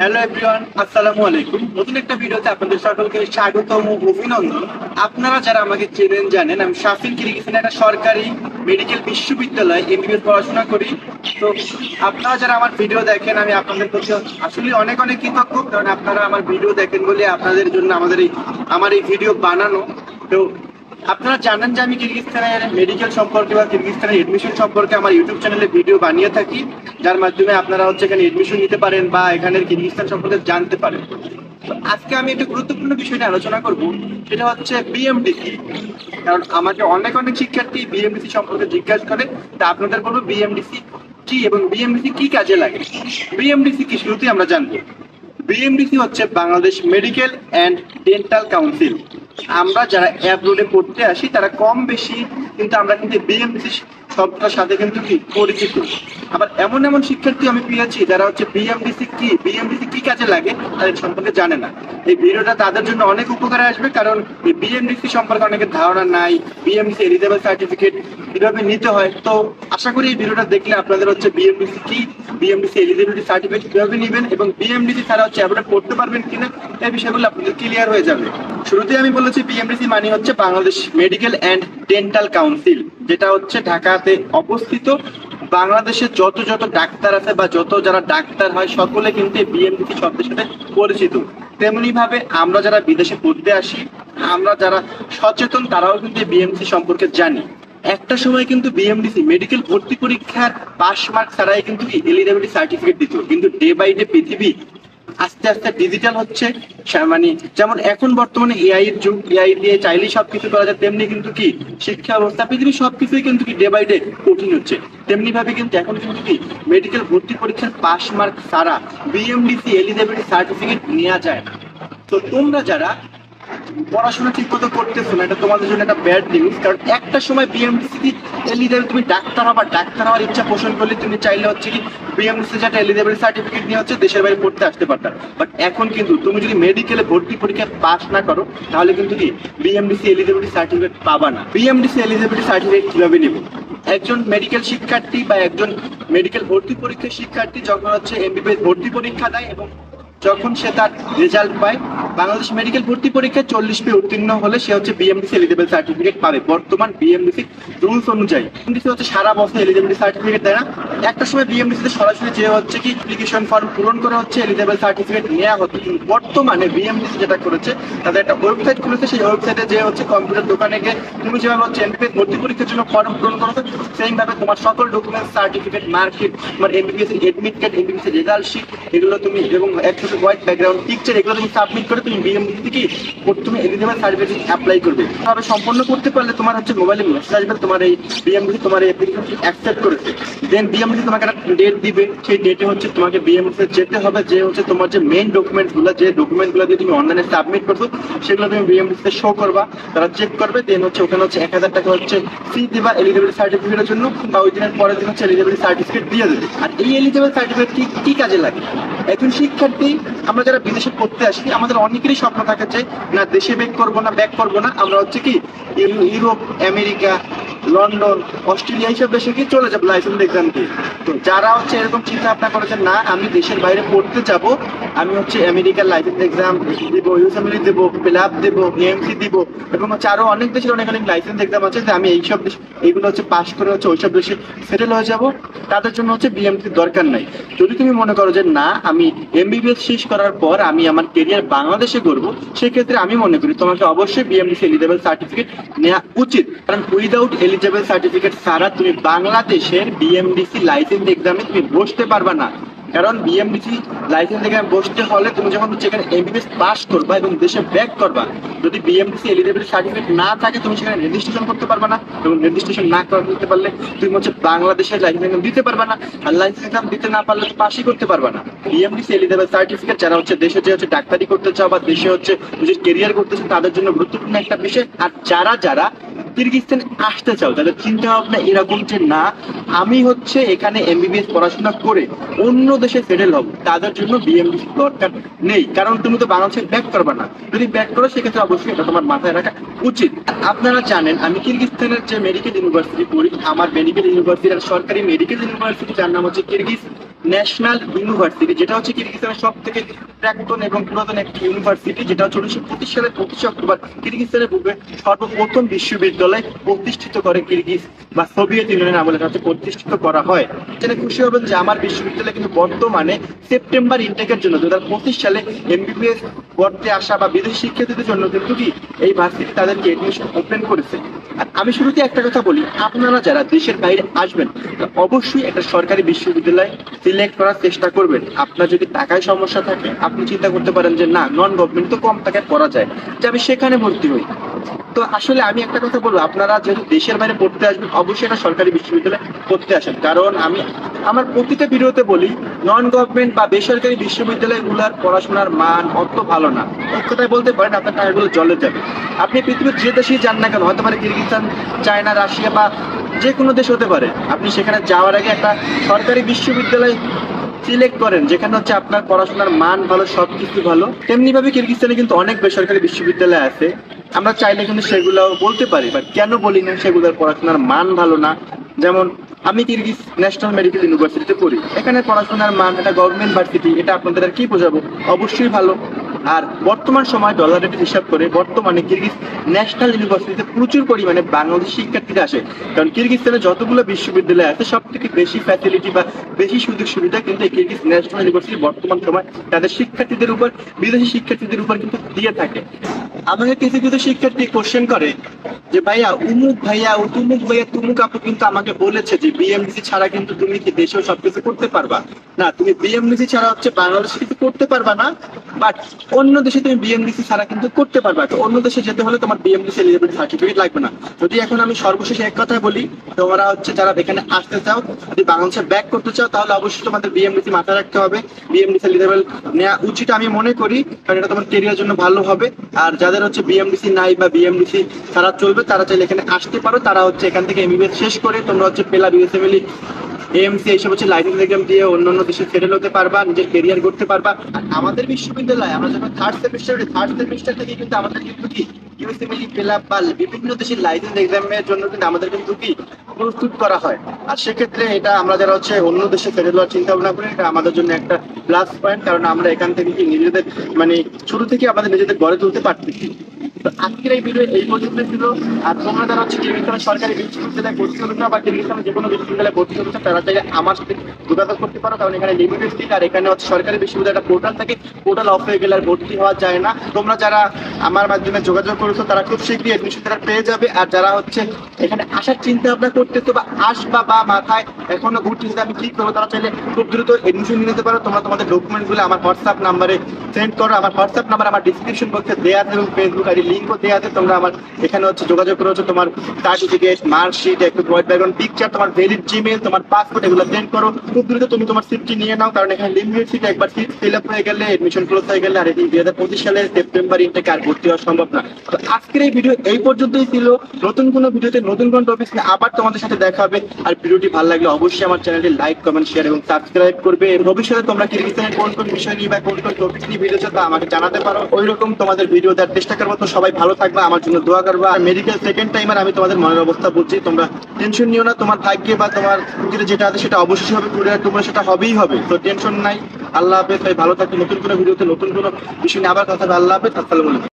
Hello everyone আসসালামু আলাইকুম। নতুন একটা ভিডিওতে আপনাদের সকলকে স্বাগতম ও অভিনন্দন। আপনারা যারা আমাকে চেনেন, জানেন, আমি শাফিন কিরগিজস্তানের একটা সরকারি মেডিকেল বিশ্ববিদ্যালয় এমবিবিএস পড়াশোনা করি। তো আপনারা যারা আমার ভিডিও দেখেন, আমি আপনাদের প্রতি আসলে অনেক অনেক কৃতজ্ঞ, কারণ আপনারা আমার ভিডিও দেখেন বলে আপনাদের জন্য আমাদের এই, আমার এই ভিডিও বানানো। তো আপনারা জানেন যে আমি কিরগিজস্তানের মেডিকেল সম্পর্কে বা কিরগিজস্তানের এডমিশন সম্পর্কে আমার ইউটিউব চ্যানেলে ভিডিও বানিয়ে থাকি। যার মাধ্যমে আপনারা হচ্ছে এখানে এডমিশন নিতে পারেন বা এখানের কিরগিজস্তান সম্পর্কে জানতে পারেন। তো আজকে আমি একটা গুরুত্বপূর্ণ বিষয় নিয়ে আলোচনা করব, সেটা হচ্ছে বিএমডিসি কারণ আমাকে অনেক অনেক শিক্ষার্থী বিএমডিসি সম্পর্কে জিজ্ঞাসা করে, তা আপনাদের বলব বিএমডিসি কি এবং বিএমডিসি কি কাজে লাগে? বিএমডিসি কি শুরুতেই আমরা জানব। বিএমডিসি হচ্ছে Bangladesh medical and dental council. আমরা যারা অ্যাব্রোডে পড়তে আসি, তারা কম বেশি, কিন্তু আমরা কিন্তু বিএমডিসি শব্দটার সাথে কিন্তু কি? পরিচিত। আবার এমন এমন শিক্ষার্থী আমি পেয়েছি যারা হচ্ছে বিএমডিসি কি বিএমডিসি কি কাজে লাগে, তাদের সম্পর্কে জানে না। এই ভিডিওটা তাদের জন্য অনেক উপকারে আসবে কারণ বিএমডিসি সম্পর্কে অনেকের ধারণা নাই বিএমডিসি এলিজেবল সার্টিফিকেট কীভাবে নিতে হয়। তো আশা করি এই ভিডিওটা দেখলে আপনাদের হচ্ছে বিএমডিসি কি বিএমডিসি এলিজিবিলিটি সার্টিফিকেট কীভাবে নেবেন এবং বিএমডিসি ছাড়া হচ্ছে আপনারা পড়তে পারবেন কিনা, এই বিষয়গুলো আপনাদের ক্লিয়ার হয়ে যাবে। শুরুতেই আমি বলেছি বিএমডিসি মানে হচ্ছে Bangladesh medical and dental council যেটা হচ্ছে ঢাকাতে অবস্থিত। বাংলাদেশের যত যত ডাক্তার আছে বা যত যারা ডাক্তার হয়, সকলে কিন্তু বিএমডিসি শব্দের সাথে পরিচিত। তেমনি ভাবে আমরা যারা বিদেশে পড়তে আসি, আমরা যারা সচেতন, তারাও কিন্তু বিএমসি সম্পর্কে জানি। একটা সময় কিন্তু বিএমডিসি মেডিকেল ভর্তি পরীক্ষার পাস মার্ক ছাড়াই কিন্তু এলিজিবিলিটি সার্টিফিকেট দিত। কিন্তু ডে বাই ডে পৃথিবী আস্তে আস্তে ডিজিটাল হচ্ছে। মানে যেমন এখন বর্তমানে এআই এর যুগ এআই দিয়ে চাইলেই সবকিছু করা যায়, তেমনি কিন্তু কি শিক্ষা ব্যবস্থা, পৃথিবীর সবকিছুই কিন্তু কি ডে বাই ডে কঠিন হচ্ছে। তেমনি ভাবে কিন্তু এখন কিন্তু কি মেডিকেল ভর্তি পরীক্ষার পাস মার্ক ছাড়া বিএমডিসি এলিজিবিলিটি সার্টিফিকেট নেওয়া যায় না। তো তোমরা যারা পড়াশোনা ঠিক মতো করতেছো না, এটা তোমাদের জন্য একটা ব্যাড নিউজ কারণ একটা সময় বিএমডিসি এলিজিবল তুমি ডাক্তার হবা, ডাক্তার হওয়ার ইচ্ছা পোষণ করলে তুমি চাইলে হচ্ছে কি বিএমডিসি যেটা এলিজিবল সার্টিফিকেট নিয়ে হচ্ছে দেশের বাইরে পড়তে আসতে পারতাম বাট এখন কিন্তু তুমি যদি মেডিকেলে ভর্তি পরীক্ষা পাস না করো, তাহলে কিন্তু কি বিএমডিসি এলিজিবিলিটি সার্টিফিকেট পাবা না। বিএমডিসি এলিজিবিলিটি সার্টিফিকেট কীভাবে নেবে? একজন মেডিকেল শিক্ষার্থী বা একজন মেডিকেল ভর্তি পরীক্ষার শিক্ষার্থী যখন হচ্ছে এমবিবিএস ভর্তি পরীক্ষা দেয় এবং যখন সে তার রেজাল্ট পায় বাংলাদেশ মেডিকেল ভর্তি পরীক্ষায় চল্লিশ পে উত্তীর্ণ হলে সে হচ্ছে বিএমডিসি এলিজিবল সার্টিফিকেট পাবে। বর্তমান বিএমডিসি রুলস অনুযায়ী। বিএমডিসি হচ্ছে সারা বছর এলিজিবিলিটি সার্টিফিকেট দেয় না। একটা সময় বিএমডিসিতে সরাসরি যে হচ্ছে কি অ্যাপ্লিকেশন ফর্ম পূরণ করে হচ্ছে এলিজিবল সার্টিফিকেট নেওয়া হতো। কিন্তু বর্তমানে বিএমডিসি যেটা করেছে, তাদের একটা ওয়েবসাইট খুলেছে। সেই ওয়েবসাইটে যে হচ্ছে কম্পিউটার দোকানে গিয়ে তুমি যেভাবে হচ্ছে এমবিবিএস ভর্তি পরীক্ষার জন্য ফর্ম পূরণ করেছ সেইম ভাবে তোমার সকল ডকুমেন্ট সার্টিফিকেট মার্কশিট তোমার MBBS admit card MBBS result sheet এগুলো তুমি এবং একসাথে হোয়াইট ব্যাকগ্রাউন্ড পিকচার এগুলো তুমি সাবমিট করে তুমি বিএমডিসি কি তুমি এলিজিবল সার্টিফিকেট অ্যাপ্লাই করবে? ভাবে সম্পন্ন করতে পারলে তোমার হচ্ছে মোবাইলে মেসেজ আসবে, তোমার এই বিএমডিসি তোমার এই অ্যাপ্লিকেশন অ্যাকসেপ্ট করেছে। দেন বিএমডিসি তোমাকে একটা ডেট দিবে, সেই ডেটে হচ্ছে তোমাকে বিএমডিসি যেতে হবে, যে হচ্ছে তোমার যে মেইন ডকুমেন্টগুলো যে ডকুমেন্টগুলো দিয়ে তুমি অনলাইনে সাবমিট করছ, সেগুলো তুমি বিএমডিসিতে শো করবা, তারা চেক করবে দেন হচ্ছে ওখানে হচ্ছে এক হাজার টাকা হচ্ছে ফি দিবা এলিজিবিলিটি সার্টিফিকেটের জন্য, বা ওই দিনের পরের দিন হচ্ছে এলিজিবিলিটি সার্টিফিকেট দিয়ে দেবে। আর এই এলিজিবল সার্টিফিকেট কি কাজে লাগে? একজন শিক্ষার্থী, আমরা যারা বিদেশে পড়তে আসি, আমাদের অনেকেরই স্বপ্ন থাকে যে, না, দেশে ব্যাক করব না ব্যাক করব না, আমরা হচ্ছে কি ইউরোপ, আমেরিকা, লন্ডন, অস্ট্রেলিয়া এইসব দেশে কি চলে যাব লাইসেন্স এক্সাম দিয়ে। তো যারা হচ্ছে এরকম চিন্তা ভাবনা করেছেন না, আমি দেশের বাইরে পড়তে যাব, আমি হচ্ছে আমেরিকার লাইসেন্স এক্সাম দিব ইউএসএমএলি দেব প্লাব দেব এএমসি দিব, এবং হচ্ছে আরও অনেক দেশের অনেক অনেক লাইসেন্স এক্সাম আছে যে, আমি এইসব দেশ এইগুলো হচ্ছে পাস করে হচ্ছে ওইসব দেশে সেটেল হয়ে যাব। তাদের জন্য হচ্ছে বিএমসি দরকার নাই। যদি তুমি মনে করো যে, না, আমি এমবিবিএস শেষ করার পর আমি আমার কেরিয়ার বাংলাদেশে করব সেক্ষেত্রে আমি মনে করি তোমাকে অবশ্যই বিএমডিসি এলিজেবল সার্টিফিকেট নেওয়া উচিত। কারণ উইদাউট এলিজেবল সার্টিফিকেট ছাড়া তুমি বাংলাদেশের বিএমডিসি লাইসেন্স এক্সামে তুমি বসতে পারবা না। কারণ বিএমডিসি লাইসেন্স এক্সামে বসতে হলে তুমি যখন হচ্ছে এখানে এমবিবিএস পাস করবা এবং দেশে ব্যাক করবা, যদি বিএমডিসি এলিজিবিলিটি সার্টিফিকেট না থাকে, তুমি সেখানে রেজিস্ট্রেশন করতে পারবা না এবং রেজিস্ট্রেশন না করতে পারলে তুমি হচ্ছে বাংলাদেশের লাইসেন্স এক্সাম দিতে পারবা না। আর লাইসেন্স এক্সাম দিতে না পারলে পাসই করতে পারবা না। বিএমডিসি এলিজিবল সার্টিফিকেট যারা হচ্ছে দেশে যে হচ্ছে ডাক্তারি করতে চাও বা দেশে হচ্ছে নিজের কেরিয়ার করতে চাও, তাদের জন্য গুরুত্বপূর্ণ একটা বিষয়। আর যারা যারা কিরগিস্তানে আসতে চাও তাদের চিন্তা ভাবনা এরকম যে না, আমি হচ্ছে এখানে এমবিবিএস পড়াশোনা করে অন্য দেশে সেটেল হব, তাদের জন্য বিএমডিসি দরকার নেই, কারণ তুমি তো বাংলাদেশে ব্যাক করবে না। যদি ব্যাক করো, সেক্ষেত্রে অবশ্যই এটা তোমার মাথায় রাখা উচিত। আপনারা জানেন, আমি কিরগিস্তানের যে মেডিকেল ইউনিভার্সিটি পড়ি, আমার মেডিকেল ইউনিভার্সিটি সরকারি মেডিকেল ইউনিভার্সিটি যার নাম হচ্ছে কিরগিজ ন্যাশনাল ইউনিভার্সিটি যেটা হচ্ছে কিরগিজস্তানের সব থেকে প্রাক্তন এবং পুরাতন একটি ইউনিভার্সিটি যেটা হচ্ছে পঁচিশ সালের পঁচিশে অক্টোবর কিরগিজস্তানের পূর্বে সর্বপ্রথম বিশ্ববিদ্যালয় প্রতিষ্ঠিত করে কিরগিজ বা সোভিয়েত ইউনিয়নের আমলে হচ্ছে প্রতিষ্ঠিত করা হয়। জেনে খুশি হবেন যে আমার বিশ্ববিদ্যালয় কিন্তু বর্তমানে সেপ্টেম্বর ইনটেকের জন্য দু পঁচিশ সালে এমবিবিএস পড়তে আসা বা বিদেশি শিক্ষার্থীদের জন্য কিন্তু কি এই ভার্সিটি তাদেরকে এডমিশন ওপেন করেছে। আমি শুরুতে একটা কথা বলি, আপনারা যারা দেশের বাইরে আসবেন, অবশ্যই একটা সরকারি বিশ্ববিদ্যালয় সিলেক্ট করার চেষ্টা করবেন। আপনার যদি টাকায় সমস্যা থাকে, আপনি চিন্তা করতে পারেন যে না নন গভর্নমেন্ট তো কম টাকায় করা যায়। যে আমি সেখানে ভর্তি হই। তো আসলে আমি একটা কথা বলব, আপনারা যেহেতু দেশের বাইরে পড়তে আসবেন, অবশ্যই একটা সরকারি বিশ্ববিদ্যালয়ে পড়তে আসেন। কারণ আমি আমার প্রতিটা ভিডিওতে বলি নন গভর্নমেন্ট বা বেসরকারি বিশ্ববিদ্যালয়গুলোর পড়াশোনার মান অত ভালো না। এক বলতে পারেন, আপনার টাকাগুলো জলে যাবে। আপনি পৃথিবীর যে দেশেই যান না কেন হতে পারে কিরগিস্তান, চায়না, রাশিয়া বা যে কোনো দেশ হতে পারে, আপনি সেখানে যাওয়ার আগে একটা সরকারি বিশ্ববিদ্যালয় সিলেক্ট করেন, যেখানে হচ্ছে আপনার পড়াশোনার মান ভালো সব কিছু ভালো। তেমনি ভাবে কিরগিস্তানে কিন্তু অনেক বেসরকারি বিশ্ববিদ্যালয় আছে। আমরা চাইলে কিন্তু সেগুলো বলতে পারি বাট কেন বলি না সেগুলোর পড়াশোনার মান ভালো না? যেমন, আমি কিরগিজ ন্যাশনাল মেডিকেল ইউনিভার্সিটিতে পড়ি। এখানে পড়াশোনার মান, এটা গভর্নমেন্ট ভার্সিটি এটা আপনাদের আর কি বোঝাবো? অবশ্যই ভালো। আর বর্তমান সময় ডলার রেটের হিসাব করে, বর্তমানে কিরগিজ ন্যাশনাল ইউনিভার্সিটিতে প্রচুর পরিমাণে বাংলাদেশি শিক্ষার্থীরা আসে। কারণ কিরগিস্তানে যতগুলো বিশ্ববিদ্যালয় আছে সব থেকে বেশি ফ্যাসিলিটি বা বেশি সুযোগ সুবিধা কিন্তু এই কিরগিজ ন্যাশনাল ইউনিভার্সিটি বর্তমান সময় তাদের শিক্ষার্থীদের উপর, বিদেশি শিক্ষার্থীদের উপর কিন্তু দিয়ে থাকে। আমাকে কিছু কিছু শিক্ষার্থী কোশ্চেন করে যে, ভাইয়া, উমুক ভাইয়া তুমুক ভাইয়া, তুমুক আপু কিন্তু আমাকে বলেছে যে বিএমডিসি ছাড়া কিন্তু তুমি কি দেশেও সবকিছু করতে পারবা? না, তুমি বিএমডিসি ছাড়া হচ্ছে বাংলাদেশে কিছু করতে পারবা না বাট অন্য দেশে তুমি বিএমডিসি ছাড়া কিন্তু করতে পারবা। তো অন্য দেশে যেতে হলে তোমার বিএমডিসি এলিজিবিলিটি সার্টিফিকেট লাগবে না। যদি এখন আমি সর্বশেষে এক কথাই বলি, তোমরা হচ্ছে যারা এখানে আসতে চাও, যদি বাংলাদেশে ব্যাক করতে চাও, তাহলে অবশ্যই তোমাদের বিএমডিসি মাথায় রাখতে হবে। বিএমডিসি এলিজিবল নেওয়া উচিত আমি মনে করি, কারণ এটা তোমার কেরিয়ার জন্য ভালো হবে। আর যাদের হচ্ছে বিএমডিসি নাই বা বিএমডিসি তারা চলবে, তারা চাইলে এখানে আসতে পারো। তারা হচ্ছে এখান থেকে এমবিবিএস শেষ করে, তোমরা হচ্ছে পেলা বিএসএমএলি এএমসি এইসব হচ্ছে লাইসেন্স এক্সাম দিয়ে অন্যান্য দেশে সেটেল হতে পারবা, নিজের কেরিয়ার করতে পারবা। আর আমাদের বিশ্ববিদ্যালয়, আমরা যখন থার্ড সেমিস্টার থার্ড সেমিস্টার থেকে কিন্তু আমাদের কিন্তু কি ইউএসএমএলি পেলা বা বিভিন্ন দেশের লাইসেন্স এক্সামের জন্য কিন্তু আমাদের কিন্তু কি, প্রস্তুত করা হয়। আর সেক্ষেত্রে এটা আমরা যারা হচ্ছে অন্য দেশে সেটেল হওয়ার চিন্তা ভাবনা করি, এটা আমাদের জন্য একটা প্লাস পয়েন্ট কারণ আমরা এখান থেকে কি নিজেদের মানে শুরু থেকে আমাদের নিজেদের গড়ে তুলতে পারতেছি। তো আজকের এই ভিডিও এই পর্যন্ত ছিল। আর তোমরা যারা হচ্ছে কিরগিস্তানের সরকারি বিশ্ববিদ্যালয়ে ভর্তি হতে চাও বা কিরগিস্তানের যে কোনো বিশ্ববিদ্যালয়ে ভর্তি হতে চাও, তারা চাইলে আমার সাথে যোগাযোগ করতে পারো। কারণ এখানে লিমিটেড সিট আর এখানে হচ্ছে সরকারি বিশ্ববিদ্যালয় একটা পোর্টাল থাকে। পোর্টাল অফ হয়ে গেলে আর ভর্তি হওয়া যায় না। তোমরা যারা আমার মাধ্যমে যোগাযোগ করেছ, তারা খুব শীঘ্রই এডমিশন তারা পেয়ে যাবে। আর যারা হচ্ছে এখানে আসার চিন্তা ভাবনা করতেছো বা আসবা বা মাথায় এখনও ঘুরতেছে আমি কি করব, তারা চাইলে খুব দ্রুত এডমিশন নিতে পারো। তোমরা তোমাদের ডকুমেন্টগুলো আমার হোয়াটসঅ্যাপ নাম্বারে সেন্ড করো। আমার হোয়াটসঅ্যাপ নাম্বার আমার ডিসক্রিপশন বক্সে দেওয়া আছে এবং ফেসবুক আইডি দেওয়া আছে, তোমরা আমার এখানে হচ্ছে যোগাযোগ তোমার সার্টিফিকেট মার্কশিট একটু ব্যাকগ্রাউন্ড পিকচার তোমার ভ্যালিড জিমেল তোমার পাসপোর্ট এগুলো সেন্ড করো। খুব দ্রুত তুমি তোমার সিটটি নিয়ে নাও, কারণ এখানে লিমিটেড সিট একবার সিট ফিল আপ হয়ে গেলে এডমিশন ক্লোজ হয়ে গেলে, আর এদিন দুই হাজার পঁচিশ সালের সেপ্টেম্বর আর ভর্তি হওয়া সম্ভব না। তো আজকের এই ভিডিও এই পর্যন্তই ছিল। নতুন কোনো ভিডিওতে নতুন কোনো টপিক আবার তোমাদের সাথে দেখা হবে। আর ভিডিওটি ভালো লাগলে অবশ্যই আমার চ্যানেলটি লাইক কমেন্ট শেয়ার এবং সাবস্ক্রাইব করবে। ভবিষ্যতে তোমরা কিরগিস্তানের কোন কোন বিষয় নিয়ে বা কোন কোন টপিক নিয়ে ভিডিও চাও তা আমাকে জানাতে পারো। ওই রকম তোমাদের ভিডিও দেওয়ার চেষ্টা করব। তো সবাই ভালো থাকবে, আমার জন্য দোয়া করবা। মেডিকেল সেকেন্ড টাইমার আমি তোমাদের মনের অবস্থা বলছি তোমরা টেনশন নিও না, তোমার ভাগ্যে বা তোমার যেটা যেটা আছে সেটা অবশ্যই হবে কুড়িয়ার টুকুরে সেটা হবেই হবে। তো টেনশন নাই, আল্লাহ হাফেজ ভাই ভালো থাকবে নতুন কোনো ভিডিওতে নতুন কোনো বিষয় নিয়ে আবার কথা হবে, আল্লাহ হাফেজ, আসসালামু আলাইকুম।